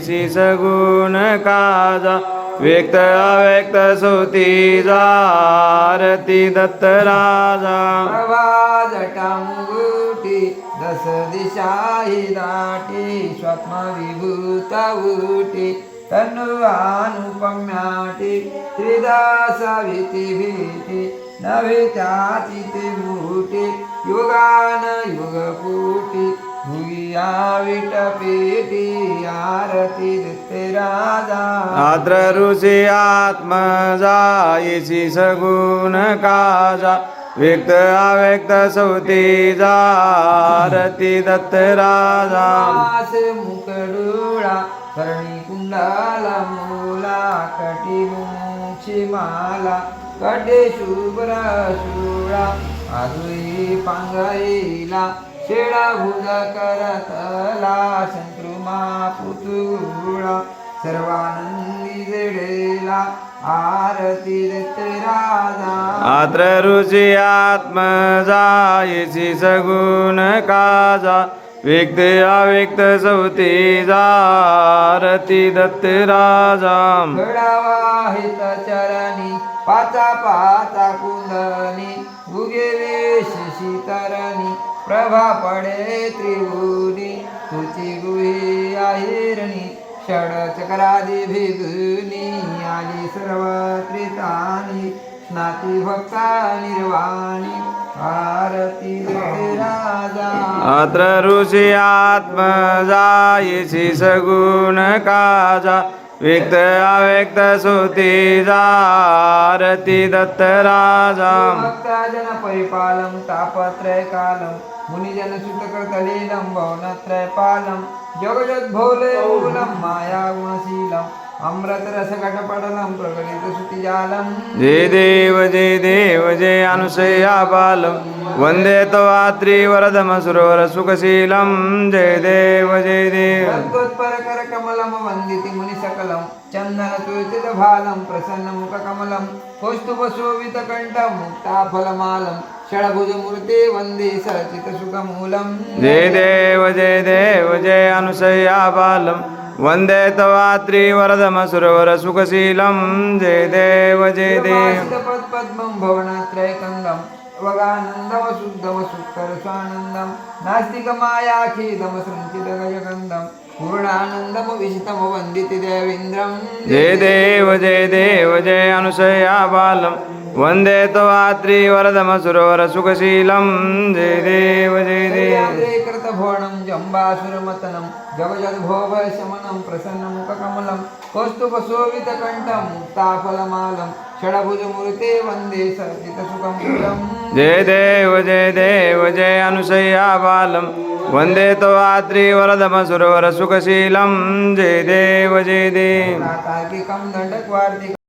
C सगुण काजा व्यक्त अव्यक्त सुती आरती दत्त राजा। प्रभा दस दिशाही दाटी स्वप्न विभूत उटी तनु अनुपम्याटी त्रिदासा भीती भीती नवे त्याची ते भूटी युगान युगपूटी भुया विट आद्र ऋषी आत्मजा येसी सगुण काजा. व्यक्त अव्यक्त सौतीजा आरती दत्त राजा. मुकडुळा करणी कुंडाला मूला कटी मुंची माला. कटे शुभ्र शुळा आजुई पांगईला शेळा करतला शत्रुमा पुतुळा सर्वानंदी जडेला आरती दत्त राजा आत्र ऋषी आत्म जायची सगुण काजा व्यक्त अव्यक्त सौतीजा आरती दत्त राजा घडावा हित चरणी पाचा पाचा कुंदनी उगे शीतरणी प्रभा पडे त्रिभुनी तुची गुही आहिरणी षड चक्रादी भिगुनी आली सर्व त्रितानी स्नाती भक्ता निर्वाणी भारती राजा. अत्र ऋषी आत्मजा सगुण काजा व्यक्त अव्यक्त सुती जारती दत्त राजा. भक्ताजन परिपालं तापत्रय कालं मुनिजन सुतकृतलीलं भवनत्रय पालं जगजद्भोले मूलं माया गुणशीलं अमृतरसघटपटलं प्रकटित सुतिजालं जय देव जय देव जय अनुसया बालं वन्दे त्वात्रिवरदमसुरवर सुखशीलं जय देव जय देव। तद्वत्परकर कमलं वन्दिति मुनिसकलं चन्दन तुळसित भालं प्रसन्न मुखकमलं कौस्तुभशोभितकण्ठं मुक्ताफलमालं षडभुजमूर्ते वन्दे सरचितसुखमूलं जय देव जय देव जय अनुसया बालं वन्दे त्वात्रिवरदमसुरवर सुखशीलं। जय देव जय देव। पद्मं भवनत्रयकङ्गं वगानन्दमशुद्धमसुत्तर स्वानन्दं नास्तिकमायाखिदम सञ्चितगजगन्धं पूर्णानन्दम विशितम वन्दिति देवेन्द्रं जय देव जय देव जय अनुसया बालं वन्दे त्वात्रिवरदमसुरवर सुखशीलं। जय देव जय देव। कृतभुवनं जम्बासुरमतनं जगजद्भोग शमनं प्रसन्नमुखकमलं कौस्तुभशोभितकण्ठं मुक्ताफलमालं षडभुजमूर्ते वन्दे सर्जितसुखं जय देव जय देव जय अनुसया बालं। वन्दे त्वात्रिवरदमसुरवर सुखशीलं। जय देव जय देव। दण्डक्वार्तिकं